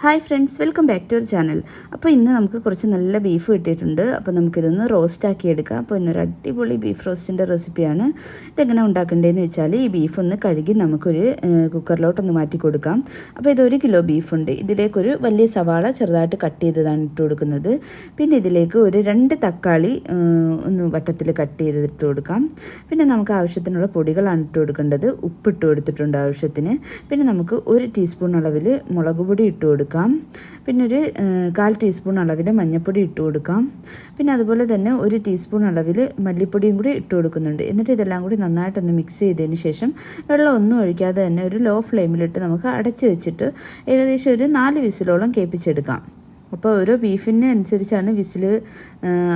Hi friends welcome back to our channel അപ്പോൾ ഇന്ന് നമുക്ക് കുറച്ച് നല്ല ബീഫ് കിട്ടിയിട്ടുണ്ട്. അപ്പോൾ നമുക്കിതൊന്ന് റോസ്റ്റാക്കി എടുക്കാം. അപ്പോൾ ഇന്നൊരു അടിപൊളി ബീഫ് റോസ്റ്റിന്റെ റെസിപ്പിയാണ് ഇതെങ്ങനെ ഉണ്ടാക്കേണ്ടതെന്ന് വെച്ചാൽ ഈ ബീഫ് ഒന്ന് കഴുകി നമുക്കൊരു കുക്കറിലോട്ടൊന്ന് മാറ്റി കൊടുക്കാം. അപ്പോൾ ഇതൊരു കിലോ ബീഫുണ്ട് ഇതിലേക്കൊരു വലിയ സവാള ചെറുതായിട്ട് കട്ട് ചെയ്തതാണ് ഇട്ട് കൊടുക്കുന്നത്. പിന്നെ ഇതിലേക്ക് ഒരു രണ്ട് തക്കാളി ഒന്ന് വട്ടത്തിൽ കട്ട് ചെയ്തിട്ട് കൊടുക്കാം. പിന്നെ നമുക്ക് ആവശ്യത്തിനുള്ള പൊടികളാണ് ഇട്ട് കൊടുക്കേണ്ടത്. ഉപ്പിട്ട് കൊടുത്തിട്ടുണ്ട് ആവശ്യത്തിന്. പിന്നെ നമുക്ക് ഒരു ടീസ്പൂൺ അളവിൽ മുളക് പൊടി ഇട്ട് കൊടുക്കാം. പിന്നെ ഒരു കാൽ ടീസ്പൂൺ അളവിൽ മഞ്ഞൾപ്പൊടി ഇട്ട് കൊടുക്കാം. പിന്നെ അതുപോലെ തന്നെ ഒരു ടീസ്പൂൺ അളവിൽ മല്ലിപ്പൊടിയും കൂടി ഇട്ട് കൊടുക്കുന്നുണ്ട്. എന്നിട്ട് ഇതെല്ലാം കൂടി നന്നായിട്ടൊന്ന് മിക്സ് ചെയ്തതിന് ശേഷം വെള്ളം ഒന്നും ഒഴിക്കാതെ തന്നെ ഒരു ലോ ഫ്ലെയിമിലിട്ട് നമുക്ക് അടച്ച് വെച്ചിട്ട് ഏകദേശം ഒരു നാല് വിസിലോളം കേൾപ്പിച്ചെടുക്കാം. അപ്പോൾ ഓരോ ബീഫിന് അനുസരിച്ചാണ് വിസിൽ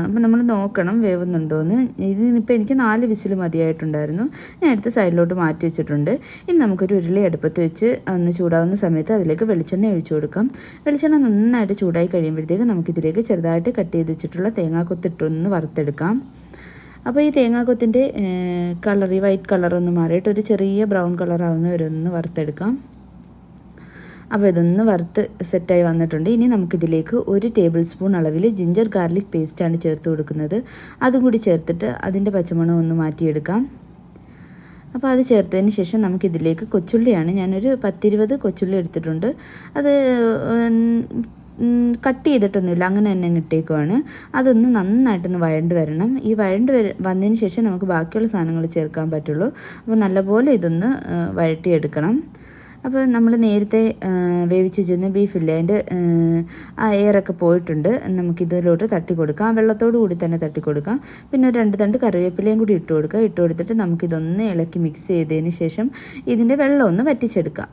അപ്പോൾ നമ്മൾ നോക്കണം വേവുന്നുണ്ടോയെന്ന് ഇതിനിപ്പോൾ എനിക്ക് നാല് വിസിൽ മതിയായിട്ടുണ്ടായിരുന്നു. ഞാൻ അടുത്ത സൈഡിലോട്ട് മാറ്റി വെച്ചിട്ടുണ്ട്. ഇനി നമുക്കൊരു ഉരുളി അടുപ്പത്ത് വെച്ച് ഒന്ന് ചൂടാവുന്ന സമയത്ത് അതിലേക്ക് വെളിച്ചെണ്ണ ഒഴിച്ചു കൊടുക്കാം. വെളിച്ചെണ്ണ നന്നായിട്ട് ചൂടായി കഴിയുമ്പോഴത്തേക്ക് നമുക്കിതിലേക്ക് ചെറുതായിട്ട് കട്ട് ചെയ്ത് വെച്ചിട്ടുള്ള തേങ്ങാക്കൊത്തിട്ടൊന്ന് വറുത്തെടുക്കാം. അപ്പോൾ ഈ തേങ്ങാക്കൊത്തിന്റെ കളർ ഈ വൈറ്റ് കളറൊന്ന് മാറിയിട്ട് ഒരു ചെറിയ ബ്രൗൺ കളർ ഒന്ന് വറുത്തെടുക്കാം. അപ്പോൾ ഇതൊന്ന് വറുത്ത് സെറ്റായി വന്നിട്ടുണ്ട്. ഇനി നമുക്കിതിലേക്ക് ഒരു ടേബിൾ സ്പൂൺ അളവിൽ ജിഞ്ചർ ഗാർലിക് പേസ്റ്റാണ് ചേർത്ത് കൊടുക്കുന്നത്. അതും കൂടി ചേർത്തിട്ട് അതിന്റെ പച്ചമണം ഒന്ന് മാറ്റിയെടുക്കാം. അപ്പോൾ അത് ചേർത്തതിന് ശേഷം നമുക്കിതിലേക്ക് കൊച്ചുള്ളിയാണ്. ഞാനൊരു പത്തിരുപത് കൊച്ചുള്ളി എടുത്തിട്ടുണ്ട്. അത് കട്ട് ചെയ്തിട്ടൊന്നുമില്ല. അങ്ങനെ തന്നെ ഇട്ടേക്കുവാണ്. അതൊന്ന് നന്നായിട്ടൊന്ന് വഴണ്ട് വരണം. ഈ വഴണ്ട് വന്നതിന് ശേഷം നമുക്ക് ബാക്കിയുള്ള സാധനങ്ങൾ ചേർക്കാൻ പറ്റുള്ളൂ. അപ്പോൾ നല്ലപോലെ ഇതൊന്ന് വഴട്ടിയെടുക്കണം. അപ്പോൾ നമ്മൾ നേരത്തെ വേവിച്ച് വെച്ചിരുന്ന ബീഫില്ലേ അതിന്റെ ആ എയറൊക്കെ പോയിട്ടുണ്ട്. നമുക്കിതിലോട്ട് തട്ടി കൊടുക്കാം. വെള്ളത്തോട് കൂടി തന്നെ തട്ടി കൊടുക്കാം. പിന്നെ ഒരു രണ്ട് തണ്ട് കറിവേപ്പിലയും കൂടി ഇട്ട് കൊടുക്കുക ഇട്ട് കൊടുത്തിട്ട് നമുക്കിതൊന്ന് ഇളക്കി മിക്സ് ചെയ്തതിന് ശേഷം ഇതിന്റെ വെള്ളമൊന്ന് വറ്റിച്ചെടുക്കാം.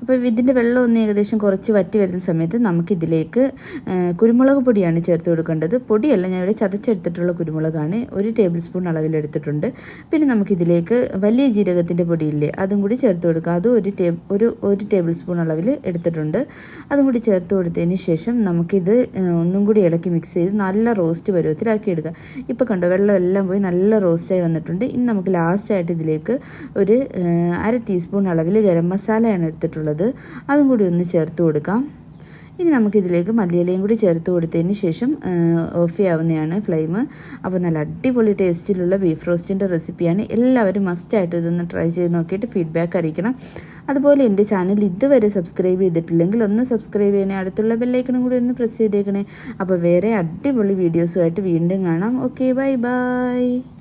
അപ്പോൾ ഇതിന്റെ വെള്ളം ഒന്ന് ഏകദേശം കുറച്ച് വറ്റി വരുന്ന സമയത്ത് നമുക്കിതിലേക്ക് കുരുമുളക് പൊടിയാണ് ചേർത്ത് കൊടുക്കേണ്ടത്. പൊടിയല്ല ഞാൻ ഇവിടെ ചതച്ചെടുത്തിട്ടുള്ള കുരുമുളകാണ്. ഒരു ടേബിൾ സ്പൂൺ അളവിലെടുത്തിട്ടുണ്ട് പിന്നെ നമുക്കിതിലേക്ക് വലിയ ജീരകത്തിന്റെ പൊടിയില്ലേ അതും കൂടി ചേർത്ത് കൊടുക്കുക അതും ഒരു ടേ ഒരു ഒരു ടേബിൾ സ്പൂൺ അളവിൽ എടുത്തിട്ടുണ്ട്. അതും കൂടി ചേർത്ത് കൊടുത്തതിന് ശേഷം നമുക്കിത് ഒന്നും കൂടി ഇളക്കി മിക്സ് ചെയ്ത് നല്ല റോസ്റ്റ് പരുവത്തിലാക്കി എടുക്കുക ഇപ്പോൾ കണ്ടോ വെള്ളം എല്ലാം പോയി നല്ല റോസ്റ്റായി വന്നിട്ടുണ്ട്. ഇനി നമുക്ക് ലാസ്റ്റായിട്ട് ഇതിലേക്ക് ഒരു അര ടീസ്പൂൺ അളവിൽ ഗരം മസാലയാണ് എടുത്തിട്ടുള്ളത്. അതും കൂടി ഒന്ന് ചേർത്ത് കൊടുക്കാം. ഇനി നമുക്കിതിലേക്ക് മല്ലിയിലയും കൂടി ചേർത്ത് കൊടുത്തതിന് ശേഷം ഓഫ് ചെയ്യാവുന്നതാണ് ഫ്ലെയിം അപ്പോൾ നല്ല അടിപൊളി ടേസ്റ്റിലുള്ള ബീഫ് റോസ്റ്റിന്റെ റെസിപ്പിയാണ് എല്ലാവരും മസ്റ്റായിട്ട് ഇതൊന്ന് ട്രൈ ചെയ്ത് നോക്കിയിട്ട് ഫീഡ്ബാക്ക് അറിയിക്കണം. അതുപോലെ എന്റെ ചാനൽ ഇതുവരെ സബ്സ്ക്രൈബ് ചെയ്തിട്ടില്ലെങ്കിൽ ഒന്ന് സബ്സ്ക്രൈബ് ചെയ്യണേ. അടുത്തുള്ള ബെല്ലൈക്കണും കൂടി ഒന്ന് പ്രസ് ചെയ്തേക്കണേ. അപ്പോൾ വേറെ അടിപൊളി വീഡിയോസുമായിട്ട് വീണ്ടും കാണാം. Okay bye bye